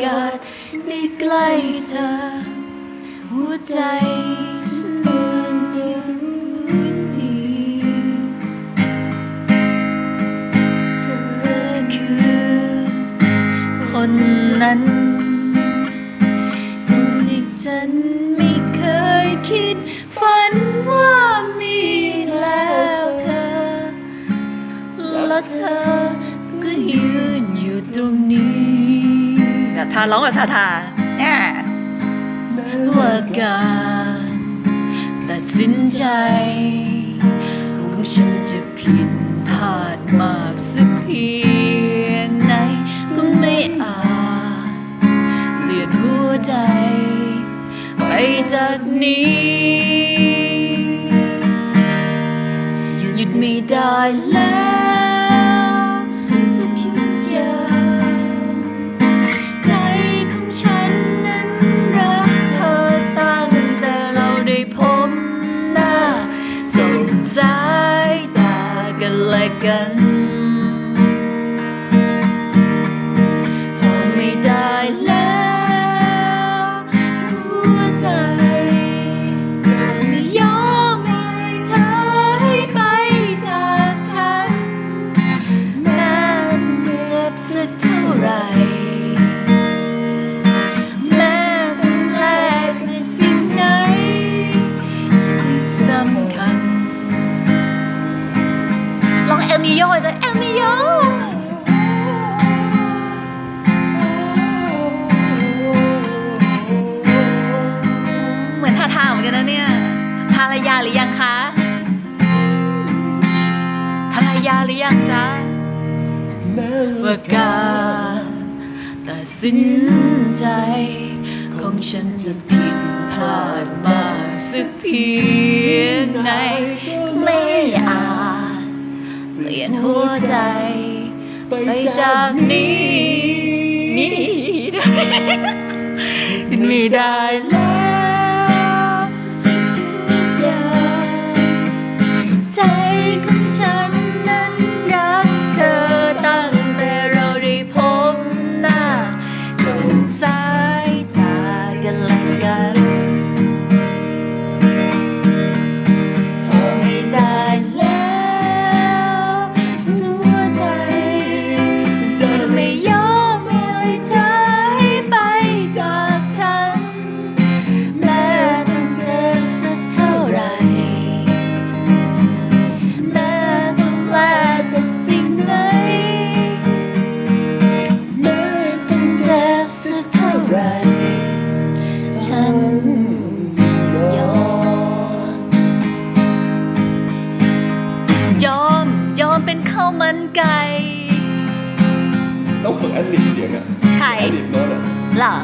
กาสได้ใกล้เธอ หัวใจฉันเหมือนยืนดีเธอคือ คนนั้นที่ฉันไม่เคยคิดฝันว่ามีแล้วเธอ และเธอก็ยืนอยู่ตรงนี้ นะทาร้องแบบทาทาเนี่ยว่าการตัดสินใจของฉันจะผิดพลาดมากสักเพียงไหนก็ไม่อาจเปลี่ยนหัวใจ ไปจากนี้ หยุดไม่ได้แล้ว กัน กันนะเนี่ยภรรยาหรือยังคะภรรยาหรือยังจ๊ะว่าการตัดสินใจของฉันจะผิดพลาดมากสักเพียงไหนไม่อาจเปลี่ยนหัวใจ ไปจากนี้นี่ได้ไม่ได้แล้ว ใจ ฝึกแอดลิบเสียงอะไข่แอดลิบโน้ตอะเหรอ